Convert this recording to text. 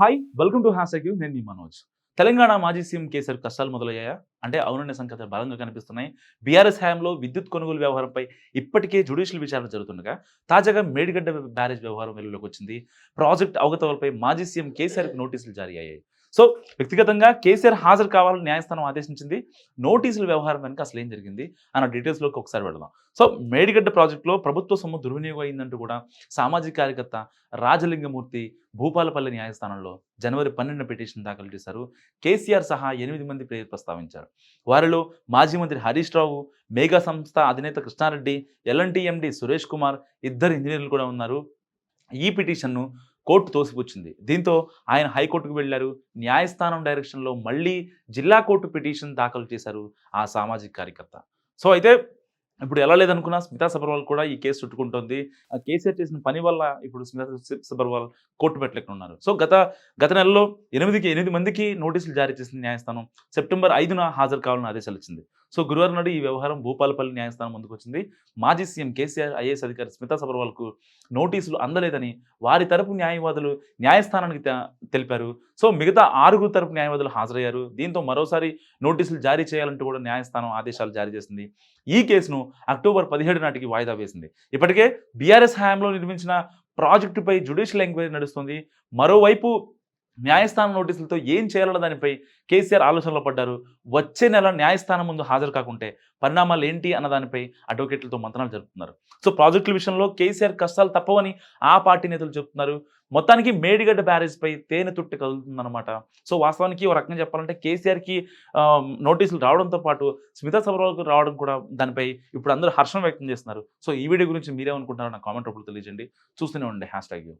Hi welcome to hash నేను మీ మనోజ్. తెలంగాణ మాజీ CM KCR కష్టాలు మొదలయ్యాయా? అంటే అవుననే సంకేతాలు బలంగా కనిపిస్తున్నాయి. బీఆర్ఎస్ హయాంలో విద్యుత్ కొనుగోలు వ్యవహారంపై ఇప్పటికే జ్యుడిషియల్ విచారణ జరుగుతుండగా తాజాగా మేడిగడ్డ బ్యారేజ్ వ్యవహారం వెలుగులోకి వచ్చింది. ప్రాజెక్ట్ అవగతలపై మాజీ సీఎం కేసీఆర్కి నోటీసులు జారీ అయ్యాయి. సో వ్యక్తిగతంగా కేసీఆర్ హాజరు కావాలని న్యాయస్థానం ఆదేశించింది. నోటీసుల వ్యవహారం వెనుక అసలు ఏం జరిగింది? అన్న డీటెయిల్స్లోకి ఒకసారి వెళదాం. సో మేడిగడ్డ ప్రాజెక్టులో ప్రభుత్వ సొమ్ము దుర్వినియోగం అయిందంటూ కూడా సామాజిక కార్యకర్త రాజలింగమూర్తి భూపాలపల్లి న్యాయస్థానంలో జనవరి పన్నెండున పిటిషన్ దాఖలు చేశారు. కేసీఆర్ సహా ఎనిమిది మంది పేరు ప్రస్తావించారు. వారిలో మాజీ మంత్రి హరీష్ రావు మేఘా సంస్థ అధినేత కృష్ణారెడ్డి ఎల్ఎన్టీఎండి సురేష్ కుమార్ ఇద్దరు ఇంజనీర్లు కూడా ఉన్నారు. ఈ పిటిషన్ను కోర్టు తోసిపుచ్చింది. దీంతో ఆయన హైకోర్టుకు వెళ్ళారు న్యాయస్థానం డైరెక్షన్లో మళ్ళీ జిల్లా కోర్టు పిటిషన్ దాఖలు చేశారు ఆ సామాజిక కార్యకర్త. సో అయితే ఇప్పుడు ఎలా లేదనుకున్నా స్మితా సబర్వాల్ కూడా ఈ కేసు చుట్టుకుంటుంది. ఆ కేసీఆర్ చేసిన పని వల్ల ఇప్పుడు స్మితా సబర్వాల్ కోర్టు పెట్టలేకుండా ఉన్నారు సో గత గత నెలలో ఎనిమిదికి ఎనిమిది మందికి నోటీసులు జారీ చేసిన న్యాయస్థానం సెప్టెంబర్ ఐదున హాజరు కావాలని ఆదేశాలు ఇచ్చింది సో గురువారం నాడు ఈ వ్యవహారం భూపాలపల్లి న్యాయస్థానం ముందుకు వచ్చింది. మాజీ సీఎం కేసీఆర్ ఐఏఎస్ అధికారి స్మితా సబర్వాల్కు నోటీసులు అందలేదని వారి తరపు న్యాయవాదులు న్యాయస్థానానికి తె- తెలిపారు. సో మిగతా ఆరుగురు తరపు న్యాయవాదులు హాజరయ్యారు. దీంతో మరోసారి నోటీసులు జారీ చేయాలంటూ కూడా న్యాయస్థానం ఆదేశాలు జారీ చేసింది. ఈ కేసును అక్టోబర్ పదిహేడు నాటికి వాయిదా వేసింది. ఇప్పటికే బీఆర్ఎస్ హయాంలో నిర్మించిన ప్రాజెక్టుపై జ్యుడిషియల్ ఎంక్వైరీ నడుస్తుంది. మరోవైపు న్యాయస్థానం నోటీసులతో ఏం చేయాలన్న దానిపై కేసీఆర్ ఆలోచనలో పడ్డారు. వచ్చే నెల న్యాయస్థానం ముందు హాజరు కాకుంటే పరిణామాలు ఏంటి అన్న దానిపై అడ్వకేట్లతో మంతనాలు జరుపుతున్నారు. సో ప్రాజెక్టుల విషయంలో కేసీఆర్ కష్టాలు తప్పవని ఆ పార్టీ నేతలు చెప్తున్నారు. మొత్తానికి మేడిగడ్డ బ్యారేజ్పై తేనె తుట్టి కదులుతుందన్నమాట. సో వాస్తవానికి ఒక రకంగా చెప్పాలంటే కేసీఆర్కి నోటీసులు రావడంతో పాటు స్మితా సబర్వాల్కు రావడం కూడా దానిపై ఇప్పుడు అందరూ హర్షం వ్యక్తం చేస్తున్నారు. సో ఈ వీడియో గురించి మీరేమనుకుంటున్నారో నా కామెంట్ రూపంలో తెలియజేయండి. చూస్తూనే ఉండండి. Hash tag